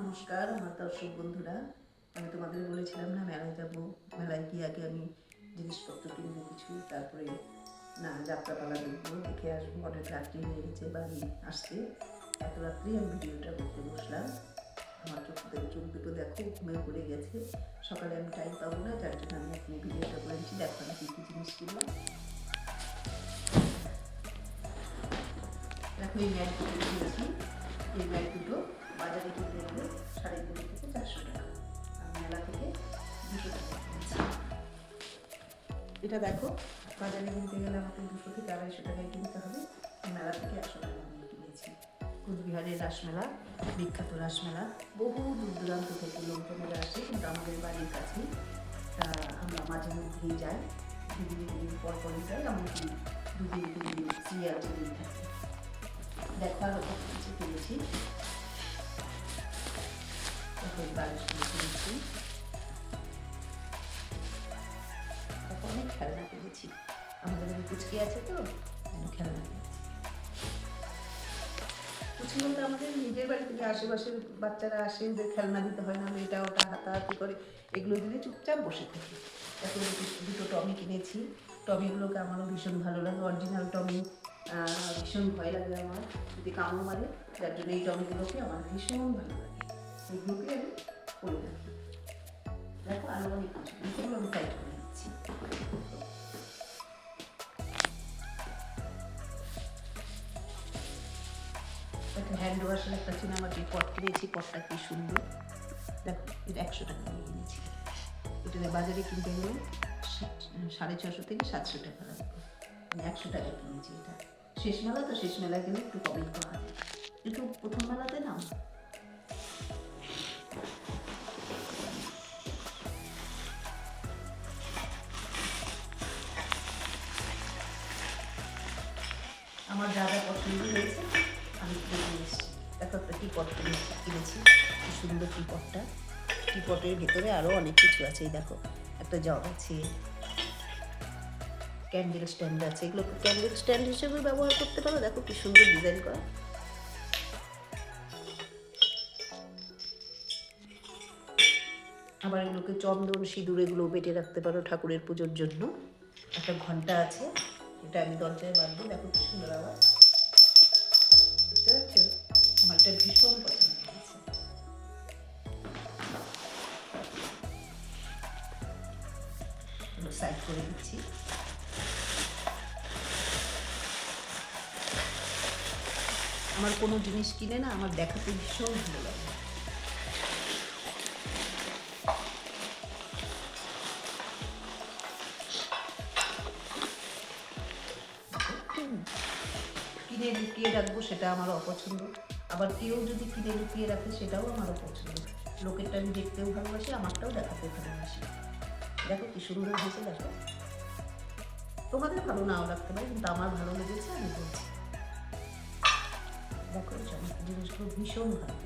নমস্কার, আমার দর্শক বন্ধুরা। আমি তোমাদের বলেছিলাম না, মেলায় যাব। মেলায় গিয়ে আগে আমি জিনিসপত্র কিনবো কিছু, তারপরে না, যাত্রাপালা দেখব, দেখে আসব। অনেক রাত্রি হয়ে গেছে, বাড়ি আসতে। এত রাত্রি আমি ভিডিওটা করতে বসলাম। আমার চোখ চোখ দুটো দেখো, ঘুমিয়ে পড়ে গেছে। সকালে আমি টাইম পাবো না, যার জন্য আমি এখন ভিডিওটা করেছি দেখো আমি কী কী জিনিস কিনলাম দেখো, এই ম্যাট দুটো এই ম্যাট দুটো বাজারে কিনতে গেলে সাড়ে তিন থেকে চারশো টাকা, আর মেলা থেকে দুশো টাকা এটা দেখো, বাজারে কিনতে গেলে আমাকে দুশো থেকে আড়াইশো টাকায় কিনতে হবে। মেলা থেকে একশো টাকা আমি কিনেছি। কুচবিহারের রাসমেলা, বিখ্যাত রাসমেলা, বহু দূর দূরান্ত থেকে লোকজনেরা আসে, কিন্তু আমাদের বাড়ির কাছেই। তা আমরা মাঝে মধ্যেই যাই, দুদিন দিন পর পরই যাই, এমনকি দুদিন তিন দিন সিরিয়াল দেখো আরও কত দেখো এই বালিশগুলো কিনেছি অনেক খেলনা কিনেছি আমাদের বাড়ি কুচকি আছে তো খেলনা কুচকি বলতে আমাদের নিজের বাড়ি থেকে আশেপাশের বাচ্চারা আসে ওদের খেলনা দিতে হয় না এটা ওটা হাতাহাতি করে এগুলো দিলে চুপচাপ বসে থাকে এখন দুটো টমি কিনেছি টমিগুলোকে আমারও ভীষণ ভালো লাগে অরিজিনাল টমি ভীষণ ভয় লাগে আমার যদি কামড় মারে যার জন্য এই টমিগুলোকে আমার ভীষণ ভালো লাগে। এইগুলোকে আমি করে রাখি দেখো আরও অনেক কিছু। আমি সাইড করে দিচ্ছি। হ্যান্ড ওয়াশের একটা চিনামাটির পট কিনেছি পটটা কি সুন্দর। দেখো, এটা একশো টাকা দিয়ে কিনেছি। এটা বাজারে কিনতে গেলে সাড়ে ছশো থেকে সাতশো টাকা লাগবে। আমি একশো টাকা কিনেছি এটা। শেষ মেলা তো শেষ মেলা গেলে একটু পাওয়া যায়। একটু প্রথম মেলাতে নাও আমার যা যা পছন্দ হয়েছে, আমি কিনে এসেছি। দেখো একটা টি পট কিনেছি, কি সুন্দর টি পটটা টি পটের ভেতরে আরও অনেক কিছু আছে, এই দেখো। একটা জগ আছে ক্যান্ডেল স্ট্যান্ড আছে। এগুলো ক্যান্ডেল স্ট্যান্ড হিসেবে ব্যবহার করতে পারো? দেখো কি সুন্দর ডিজাইন করা। আবার এগুলোকে চন্দন, সিঁদুর এগুলো বেটে রাখতে পারো ঠাকুরের পুজোর জন্য। একটা ঘণ্টা আছে। এটা আমি দরজায় বাঁধবো, দেখো কি সুন্দর আবার বুঝতে পারছ আমার এটা ভীষণ পছন্দ সাইড করে দিচ্ছি। আমার কোনো জিনিস কিনে না, আমার দেখাতে ভীষণ ভালো লাগে। কিনে লুকিয়ে রাখব সেটা আমার অপছন্দ। আবার কেউ যদি কিনে লুকিয়ে রাখে সেটাও আমার অপছন্দ লোকেরটা আমি দেখতেও ভালোবাসি, আমারটাও দেখাতে ভালোবাসি। দেখো কি সুন্দর হয়েছে, দেখো। তোমাদের ভালো নাও লাগতে পারে, কিন্তু আমার ভালো লেগেছে, আমি বলছি। দেখো জিনিসগুলো ভীষণ ভালো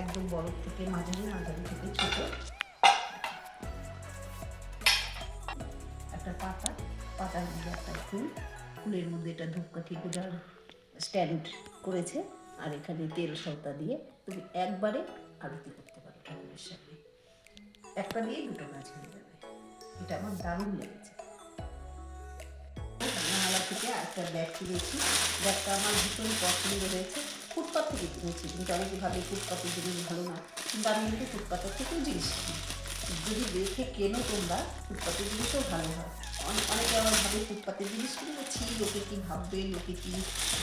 একদম বড় থেকে, মাঝারি মাঝারি থেকে ছোট। একটা পাতা, পাতার মধ্যে একটা ফুল। ফুলের মধ্যে এটা ধূপকাঠি গোজার স্ট্যান্ড করেছে আর এখানে তেল সলতা দিয়ে তুমি একবারে আরতি করতে পারো ঠাকুরের সামনে। একটা দিয়ে দুটো কাজ হয়ে যাবে। এটা আমার দারুণ লেগেছে। রান্নামেলা থেকে একটা ব্যাগ কিনেছি। ব্যাগটা আমার ভীষণ পছন্দ হয়েছে। ফুটপাথ থেকে কিনেছি। কিন্তু অনেকে ভাবে ফুটপাথের জিনিস ভালো না, কিন্তু আমি কিন্তু ফুটপাথের থেকেও জিনিস কিনি। যদি দেখে কেনো তোমরা ফুটপাথের জিনিসও ভালো হয়। অনেক অনেকে আমার ভাবে ফুটপাথের জিনিস কিনেছি লোকে কী ভাববে, লোকে কী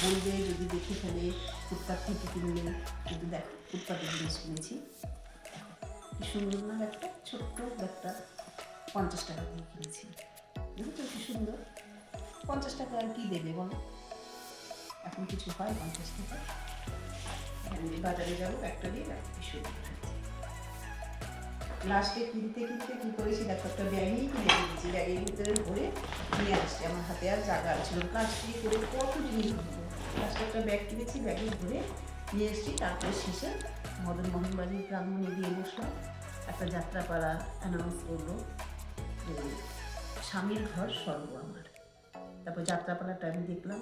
বলবে যদি দেখে ফেলে ফুটপাথ থেকে কিনলে কিন্তু দেখো ফুটপাথের জিনিস কিনেছি। কি সুন্দর না? ব্যাগটা ছোট্ট ব্যাগটা পঞ্চাশ টাকা দিয়ে কিনেছি। দেখেছ কি সুন্দর। পঞ্চাশ টাকা আর কি দেবে বলো? এখন কিছু হয় পঞ্চাশ টাকা? বাজারে যাব, একটা দিয়ে কি সুন্দর লাস্টে কিনতে কিনতে কি করেছি? দেখো একটা ব্যাগই কিনে ব্যাগের ভিতরে ভরে নিয়ে আসছি। আমার হাতে আর জায়গা ছিল প্লাস্টিক করে কত জিনিস কিনবো? লাস্টে একটা ব্যাগ কিনেছি ব্যাগে ভরে নিয়ে এসেছি। তারপরে শেষে মদন মোহন বাড়ির প্রাঙ্গণে দিয়ে বসলাম। একটা যাত্রাপাড়া অ্যানাউন্স করল যে স্বামীর ঘর স্বর্গ আমার। তারপর যাত্রাপালাটা আমি দেখলাম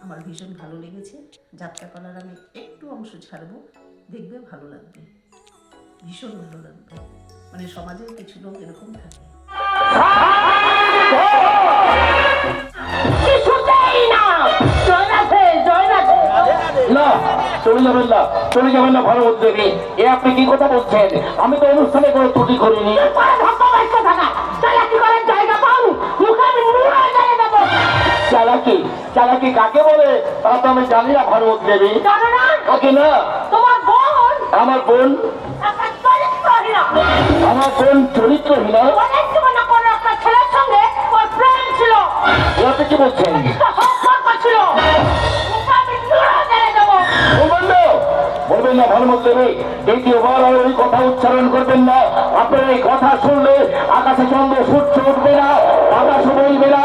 আমার ভীষণ ভালো লেগেছে। যাত্রাপালার আমি একটু অংশ ছাড়বো, দেখবে ভালো লাগবে। ভীষণ ভালো লাগবে। মানে সমাজের কিছু লোক এরকম থাকে। না চলে যাবেন না চলে যাবেন না ভারত দেবী এ আপনি কি কথা বলছেন আমি তো অনুষ্ঠানে কোনো ত্রুটি করিনি চালাকি কাকে বলে তা তো আমি জানি না ভারত দেবী জানো না আমার বোন আমার বোন চরিত্রহীনা। কথা উচ্চারণ করবেন না। আপনার এই কথা শুনলে আকাশে চন্দ্র সূর্য উঠবে না আকাশ বইবে না।